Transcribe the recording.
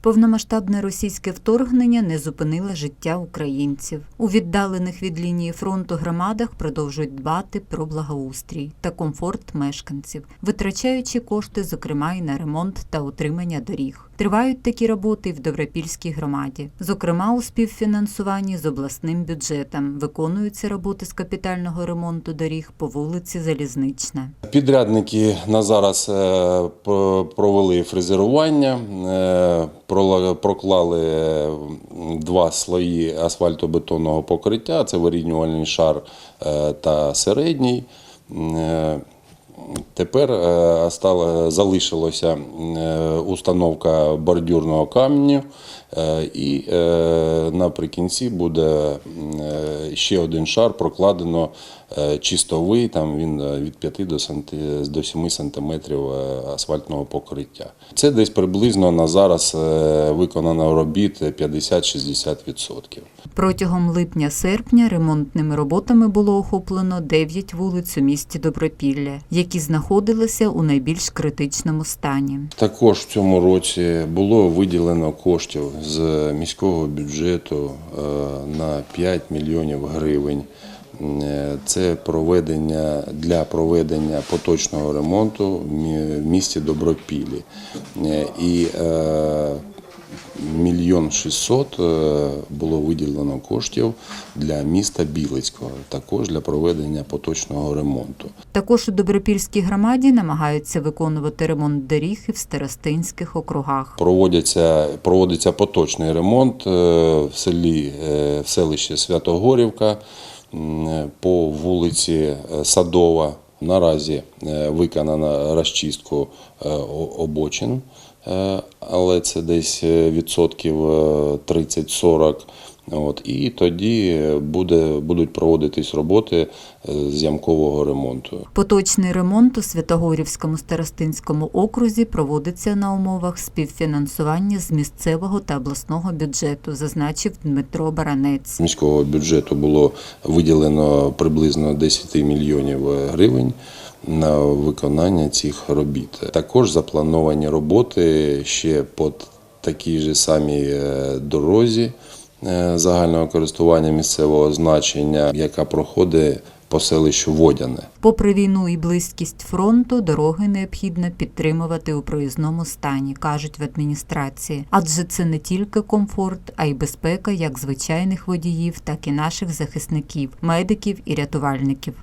Повномасштабне російське вторгнення не зупинило життя українців. У віддалених від лінії фронту громадах продовжують дбати про благоустрій та комфорт мешканців, витрачаючи кошти, зокрема й на ремонт та утримання доріг. Тривають такі роботи в Добропільській громаді. Зокрема, у співфінансуванні з обласним бюджетом виконуються роботи з капітального ремонту доріг по вулиці Залізнична. Підрядники на зараз е, провели фрезерування, е, проклали е, два слої асфальтобетонного покриття. Це вирівнювальний шар е, та середній. Тепер е, остала- залишилося е, установка бордюрного каменю, е, і наприкінці буде ще один шар прокладено чистовий, там він від 5 до, 7 сантиметрів асфальтного покриття. Це десь приблизно на зараз виконано робіт 50-60%. Протягом липня-серпня ремонтними роботами було охоплено 9 вулиць у місті Добропілля, які знаходилися у найбільш критичному стані. Також в цьому році було виділено коштів з міського бюджету е, на 5 мільйонів гривень. Е, Це проведення для проведення поточного ремонту в місті Добропіллі. Е, І мільйон шістсот е, було виділено коштів для міста Білицького, також для проведення поточного ремонту. Також у Добропільській громаді намагаються виконувати ремонт доріг і в старостинських округах. Проводяться, проводиться поточний ремонт е, в селі, е, в селищі Святогорівка по вулиці Садова. Наразі виконано розчистку е, обочин, але це десь е, відсотків е, 30-40. От, і тоді буде, будуть проводитись роботи е, з ямкового ремонту. Поточний ремонт у Святогорівському старостинському окрузі проводиться на умовах співфінансування з місцевого та обласного бюджету, зазначив Дмитро Баранець. Міського бюджету було виділено приблизно 10 мільйонів гривень на виконання цих робіт. Також заплановані роботи ще по такій же самій е, дорозі е, загального користування місцевого значення, яка проходить по селищу Водяне. Попри війну і близькість фронту, дороги необхідно підтримувати у проїзному стані, кажуть в адміністрації. Адже це не тільки комфорт, а й безпека як звичайних водіїв, так і наших захисників, медиків і рятувальників.